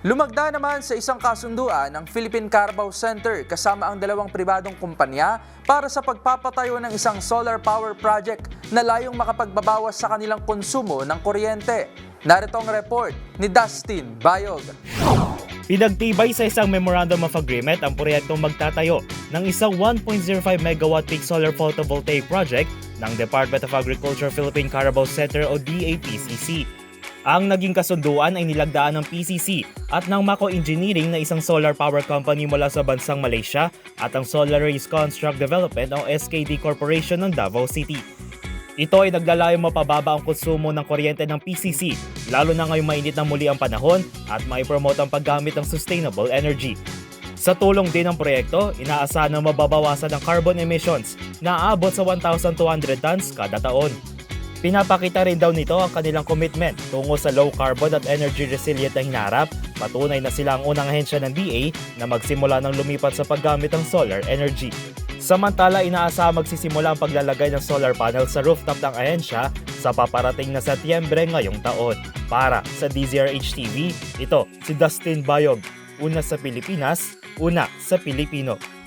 Lumagda naman sa isang kasunduan ng Philippine Carabao Center kasama ang dalawang pribadong kumpanya para sa pagpapatayo ng isang solar power project na layong makapagbabawas sa kanilang konsumo ng kuryente. Narito ang report ni Dustin Bayog. Pinagtibay sa isang Memorandum of Agreement ang proyektong magtatayo ng isang 1.05 megawatt peak solar photovoltaic project ng Department of Agriculture Philippine Carabao Center o DAPCC. Ang naging kasunduan ay nilagdaan ng PCC at ng Mako Engineering na isang solar power company mula sa bansang Malaysia at ang Solaris Construct Development o SKD Corporation ng Davao City. Ito ay naglalayong mapababa ang konsumo ng kuryente ng PCC, lalo na ngayong mainit na muli ang panahon at maipromote ang paggamit ng sustainable energy. Sa tulong din ng proyekto, inaasahan na mababawasan ang carbon emissions na aabot sa 1,200 tons kada taon. Pinapakita rin daw nito ang kanilang commitment tungo sa low carbon at energy resilient na hinarap. Patunay na sila ang unang ahensya ng DA na magsimula ng lumipat sa paggamit ng solar energy. Samantala, inaasahan magsisimula ang paglalagay ng solar panel sa rooftop ng ahensya sa paparating na Setyembre ngayong taon. Para sa DZRH TV, ito si Dustin Bayog. Una sa Pilipinas, una sa Pilipino.